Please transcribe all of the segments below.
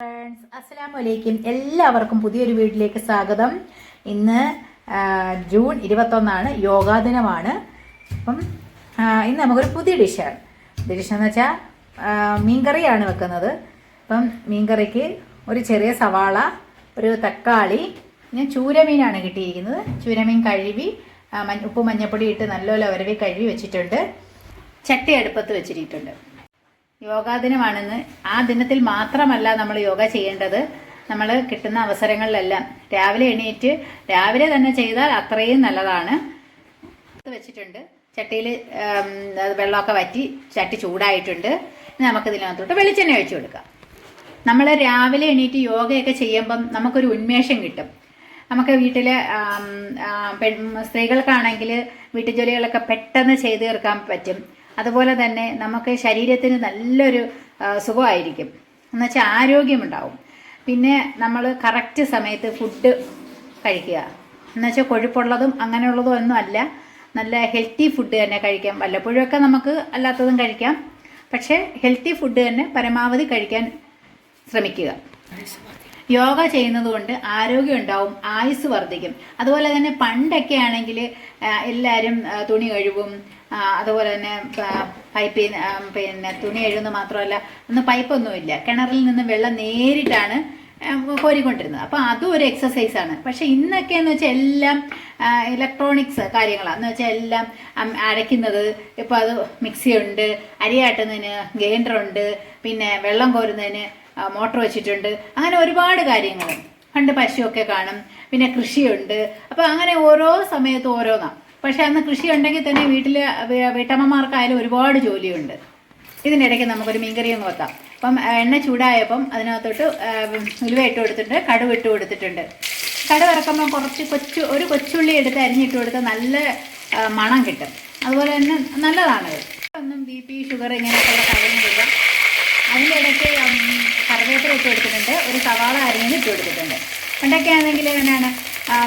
Friends അസ്സലാമു വലൈക്കും എല്ലാവർക്കും പുതിയൊരു വീട്ടിലേക്ക് സ്വാഗതം. ഇന്ന് ജൂൺ ഇരുപത്തൊന്നാണ് യോഗാ ദിനമാണ് അപ്പം ഇന്ന് നമുക്കൊരു പുതിയ ഡിഷാണ്. ഡിഷ് എന്ന് വെച്ചാൽ മീൻകറിയാണ് വെക്കുന്നത്. അപ്പം മീൻകറിക്ക് ഒരു ചെറിയ സവാള ഒരു തക്കാളി ഞാൻ ചൂരമീനാണ് കിട്ടിയിരിക്കുന്നത്. ചൂരമീൻ കഴുകി ഉപ്പ് മഞ്ഞപ്പൊടി ഇട്ട് നല്ലപോലെ വരവി കഴുകി വെച്ചിട്ടുണ്ട്. ചട്ടി അടുപ്പത്ത് വെച്ചിട്ടുണ്ട് യോഗാ ദിനമാണെന്ന് ആ ദിനത്തിൽ മാത്രമല്ല നമ്മൾ യോഗ ചെയ്യേണ്ടത്. നമ്മൾ കിട്ടുന്ന അവസരങ്ങളിലെല്ലാം. രാവിലെ എണീറ്റ് രാവിലെ തന്നെ ചെയ്താൽ അത്രയും നല്ലതാണ്. വെച്ചിട്ടുണ്ട്. ചട്ടിയിൽ വെള്ളമൊക്കെ വറ്റി ചട്ടി ചൂടായിട്ടുണ്ട്. നമുക്ക് ഇതിനകത്തോട്ട് വെളിച്ചെണ്ണ ഒഴിച്ചു കൊടുക്കാം. നമ്മൾ രാവിലെ എണീറ്റ് യോഗയൊക്കെ ചെയ്യുമ്പം നമുക്കൊരു ഉന്മേഷം കിട്ടും. നമുക്ക് വീട്ടിലെ പെൺ സ്ത്രീകൾക്കാണെങ്കിൽ വീട്ടുജോലികളൊക്കെ പെട്ടെന്ന് ചെയ്തു തീർക്കാൻ പറ്റും. അതുപോലെ തന്നെ നമുക്ക് ശരീരത്തിന് നല്ലൊരു സുഖമായിരിക്കും. എന്നുവെച്ചാൽ ആരോഗ്യമുണ്ടാവും. പിന്നെ നമ്മൾ കറക്റ്റ് സമയത്ത് ഫുഡ് കഴിക്കുക. എന്നുവെച്ചാൽ കൊഴുപ്പുള്ളതും അങ്ങനെയുള്ളതും ഒന്നും അല്ല. നല്ല ഹെൽത്തി ഫുഡ് തന്നെ കഴിക്കാം. വല്ലപ്പോഴൊക്കെ നമുക്ക് അല്ലാത്തതും കഴിക്കാം. പക്ഷേ ഹെൽത്തി ഫുഡ് തന്നെ പരമാവധി കഴിക്കാൻ ശ്രമിക്കുക. യോഗ ചെയ്യുന്നത് കൊണ്ട് ആരോഗ്യം ഉണ്ടാവും ആയുസ് വർദ്ധിക്കും. അതുപോലെ തന്നെ പണ്ടൊക്കെ ആണെങ്കിൽ എല്ലാവരും തുണി കഴുകും ആ, അതുപോലെ തന്നെ പൈപ്പിൽ പിന്നെ തുണി കഴുകുന്നത് മാത്രമല്ല ഒന്ന് പൈപ്പൊന്നുമില്ല. കിണറിൽ നിന്ന് വെള്ളം നേരിട്ടാണ് കോരിക്കൊണ്ടിരുന്നത്. അപ്പോൾ അതും ഒരു എക്സസൈസാണ് പക്ഷെ ഇന്നൊക്കെ എന്ന് വെച്ചാൽ എല്ലാം ഇലക്ട്രോണിക്സ് കാര്യങ്ങളാണ് എന്ന് വെച്ചാൽ എല്ലാം അരയ്ക്കുന്നത് ഇപ്പോൾ അത് മിക്സി ഉണ്ട് അരിയാട്ടുന്നതിന് ഗ്രൈൻഡർ ഉണ്ട് പിന്നെ വെള്ളം കോരുന്നതിന് മോട്ടർ വെച്ചിട്ടുണ്ട്. അങ്ങനെ ഒരുപാട് കാര്യങ്ങൾ. പണ്ട് പശുവൊക്കെ കാണും. പിന്നെ കൃഷിയുണ്ട്. അപ്പോൾ അങ്ങനെ ഓരോ സമയത്ത് ഓരോന്നാണ് പക്ഷെ അന്ന് കൃഷി ഉണ്ടെങ്കിൽ തന്നെ വീട്ടിൽ വീട്ടമ്മമാർക്കായാലും ഒരുപാട് ജോലിയുണ്ട്. ഇതിനിടയ്ക്ക് നമുക്കൊരു മീൻകറി ഒന്ന് വെക്കാം. അപ്പം എണ്ണ ചൂടായപ്പം അതിനകത്തോട്ട് ഉലുവ ഇട്ട് കൊടുത്തിട്ടുണ്ട് കടുവ് ഇട്ട് കൊടുത്തിട്ടുണ്ട്. കടുവ് ഇറക്കുമ്പോൾ കുറച്ച് കൊച്ചു ഒരു കൊച്ചുള്ളി എടുത്ത് അരിഞ്ഞിട്ട് കൊടുത്താൽ നല്ല മണം കിട്ടും. അതുപോലെ തന്നെ നല്ലതാണത് ഒന്നും ബി പി ഷുഗർ ഇങ്ങനെയൊക്കെയുള്ള കാര്യങ്ങളില്ല. അതിന്റെ ഇടയ്ക്ക് കറിവേപ്പില ഇട്ട് കൊടുത്തിട്ടുണ്ട്. ഒരു സവാള അരിഞ്ഞിട്ട് കൊടുത്തിട്ടുണ്ട്. പണ്ടൊക്കെ ആണെങ്കിൽ എങ്ങനെയാണ്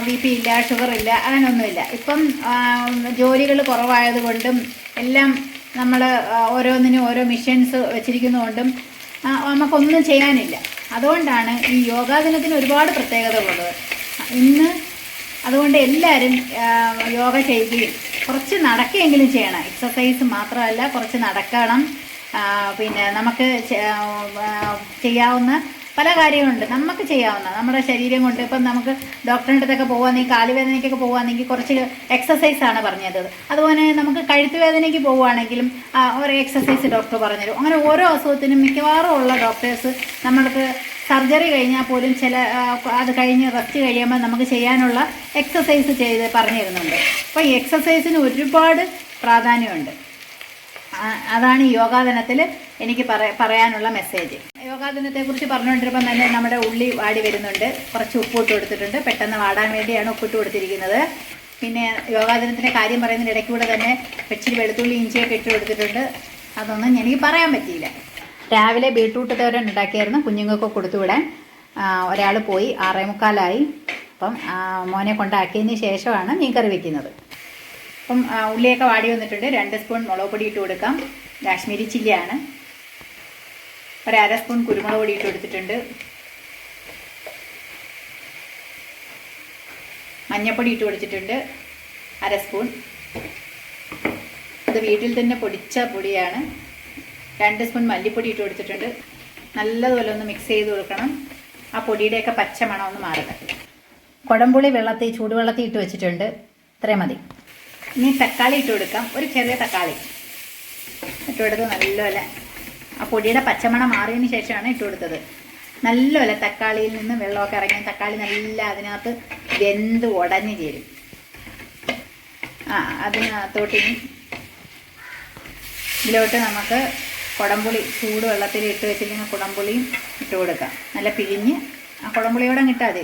ബി പി ഇല്ല ഷുഗർ ഇല്ല അങ്ങനെയൊന്നുമില്ല. ഇപ്പം ജോലികൾ കുറവായതുകൊണ്ടും എല്ലാം നമ്മൾ ഓരോന്നിനും ഓരോ മിഷൻസ് വെച്ചിരിക്കുന്നതുകൊണ്ടും നമുക്കൊന്നും ചെയ്യാനില്ല. അതുകൊണ്ടാണ് ഈ യോഗാ ദിനത്തിന് ഒരുപാട് പ്രത്യേകത ഉള്ളത്. ഇന്ന് അതുകൊണ്ട് എല്ലാവരും യോഗ ചെയ്യുകയും കുറച്ച് നടക്കുകയെങ്കിലും ചെയ്യണം. എക്സസൈസ് മാത്രമല്ല കുറച്ച് നടക്കണം. പിന്നെ നമുക്ക് ചെയ്യാവുന്ന പല കാര്യങ്ങളുണ്ട്. നമുക്ക് ചെയ്യാവുന്ന നമ്മുടെ ശരീരം കൊണ്ട് ഇപ്പം നമുക്ക് ഡോക്ടറിന്റെ അടുത്തൊക്കെ പോകുകയാണെങ്കിൽ കാലുവേദനയ്ക്കൊക്കെ പോകുകയാണെങ്കിൽ കുറച്ച് എക്സസൈസാണ് പറഞ്ഞത്. അതുപോലെ നമുക്ക് കഴുത്ത് വേദനയ്ക്ക് പോവുകയാണെങ്കിലും ഒരു എക്സസൈസ് ഡോക്ടർ പറഞ്ഞുതരും. അങ്ങനെ ഓരോ അസുഖത്തിനും മിക്കവാറും ഉള്ള ഡോക്ടേഴ്സ് നമ്മൾക്ക് സർജറി കഴിഞ്ഞാൽ പോലും ചില അത് കഴിഞ്ഞ് റെസ്റ്റ് കഴിയുമ്പോൾ നമുക്ക് ചെയ്യാനുള്ള എക്സസൈസ് ചെയ്ത് പറഞ്ഞു തരുന്നുണ്ട് അപ്പോൾ ഈ എക്സസൈസിന് ഒരുപാട് പ്രാധാന്യമുണ്ട്. അതാണ് ഈ യോഗാദിനത്തിൽ എനിക്ക് പറ പറയാനുള്ള മെസ്സേജ് യോഗാ കുറിച്ച് പറഞ്ഞുകൊണ്ടിരുമ്പോൾ തന്നെ നമ്മുടെ ഉള്ളി വാടി വരുന്നുണ്ട്. കുറച്ച് ഉപ്പിട്ട് കൊടുത്തിട്ടുണ്ട്. പെട്ടെന്ന് വാടാൻ വേണ്ടിയാണ് ഉപ്പിട്ട് കൊടുത്തിരിക്കുന്നത്. പിന്നെ യോഗാദിനത്തിന്റെ കാര്യം പറയുന്നതിന് ഇടയ്ക്കൂടെ തന്നെ ഇച്ചിരി വെളുത്തുള്ളി ഇഞ്ചിയൊക്കെ ഇട്ട് കൊടുത്തിട്ടുണ്ട്. അതൊന്നും എനിക്ക് പറയാൻ പറ്റിയില്ല. രാവിലെ ബീട്രൂട്ട് തോരൻ ഉണ്ടാക്കിയായിരുന്നു. കുഞ്ഞുങ്ങൾക്ക് കൊടുത്തു വിടാൻ. ഒരാൾ പോയി ആറേ മുക്കാലായി അപ്പം മോനെ കൊണ്ടാക്കിയതിന് ശേഷമാണ് മീൻ കറി വെക്കുന്നത്. അപ്പം ഉള്ളിയൊക്കെ വാടി വന്നിട്ടുണ്ട്. രണ്ട് സ്പൂൺ മുളക് പൊടി ഇട്ട് കൊടുക്കാം. കാശ്മീരി ചില്ലിയാണ്. ഒരു അര സ്പൂൺ കുരുമുളക് പൊടി ഇട്ട് കൊടുത്തിട്ടുണ്ട്. മഞ്ഞപ്പൊടി ഇട്ട് കൊടുത്തിട്ടുണ്ട്. അര സ്പൂൺ. അത് വീട്ടിൽ തന്നെ പൊടിച്ച പൊടിയാണ്. രണ്ട് സ്പൂൺ മല്ലിപ്പൊടി ഇട്ട് കൊടുത്തിട്ടുണ്ട്. നല്ലതുപോലെ ഒന്ന് മിക്സ് ചെയ്ത് കൊടുക്കണം. ആ പൊടിയുടെയൊക്കെ പച്ച മണം ഒന്ന് കുടംപുളി വെള്ളത്തിൽ ചൂടുവെള്ളത്തിൽ ഇട്ട് വെച്ചിട്ടുണ്ട്. ഇത്രയും മതി. ഇനി തക്കാളി ഇട്ട് കൊടുക്കാം. ഒരു ചെറിയ തക്കാളി. ഇട്ട് കൊടുത്ത് നല്ലപോലെ ആ പൊടിയുടെ പച്ചമണം മാറിയതിന് ശേഷമാണ് ഇട്ട് കൊടുത്തത്. നല്ലപോലെ തക്കാളിയിൽ നിന്ന് വെള്ളമൊക്കെ ഇറങ്ങി തക്കാളി നല്ല അതിനകത്ത് വെന്ത് ഉടഞ്ഞു ചേരും. ആ അതിനകത്തോട്ട് ഇനി ഇതിലോട്ട് നമുക്ക് കുടംപുളി ചൂട് വെള്ളത്തിൽ ഇട്ട് വെച്ചിരിക്കുന്ന കുടംപുളിയും ഇട്ട് കൊടുക്കാം. നല്ല പിഴിഞ്ഞ് ആ കുടംപുളിയോടെ ഇട്ടാൽ മതി.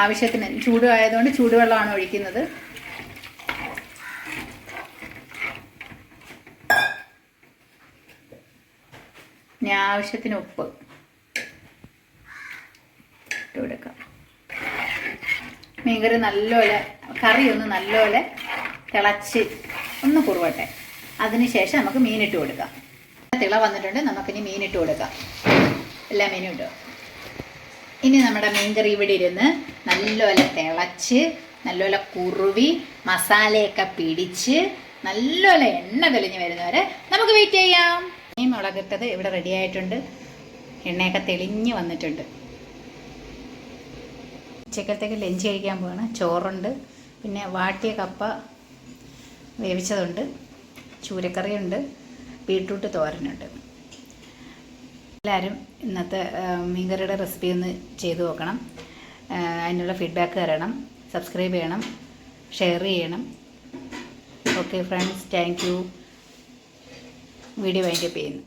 ആവശ്യത്തിന് ചൂട് ആയതുകൊണ്ട് ചൂടുവെള്ളമാണ് ഒഴിക്കുന്നത്. ഇനി ആവശ്യത്തിന് ഉപ്പ് ഇട്ട് കൊടുക്കാം. മീൻകറി നല്ലപോലെ കറി ഒന്ന് നല്ലപോലെ തിളച്ച് ഒന്ന് കുറുവട്ടെ. അതിനുശേഷം നമുക്ക് മീനിട്ട് കൊടുക്കാം. തിള വന്നിട്ടുണ്ട് നമുക്കിനി മീനിട്ട് കൊടുക്കാം. എല്ലാ മീനും ഇട്ടു ഇനി നമ്മുടെ മീൻകറി ഇവിടെ ഇരുന്ന് നല്ലപോലെ തിളച്ച് നല്ലപോലെ കുറുവി മസാലയൊക്കെ പിടിച്ച് നല്ലപോലെ എണ്ണ തെളിഞ്ഞ് വരുന്നവരെ നമുക്ക് വെയിറ്റ് ചെയ്യാം. ഈ മുളകിട്ടത് ഇവിടെ റെഡി ആയിട്ടുണ്ട്. എണ്ണയൊക്കെ തെളിഞ്ഞ് വന്നിട്ടുണ്ട്. ഉച്ചക്കലത്തേക്ക് ലഞ്ച് കഴിക്കാൻ പോവാണ്. ചോറുണ്ട്. പിന്നെ വാട്ടിയ കപ്പ വേവിച്ചതുണ്ട്. ചൂരക്കറിയുണ്ട്. ബീട്രൂട്ട് തോരനുണ്ട്. എല്ലാവരും ഇന്നത്തെ മീൻകറിയുടെ റെസിപ്പി ഒന്ന് ചെയ്തു നോക്കണം. അതിനുള്ള ഫീഡ്ബാക്ക് തരണം സബ്സ്ക്രൈബ് ചെയ്യണം ഷെയർ ചെയ്യണം. Okay friends thank you video wind up ചെയ്യുന്നു.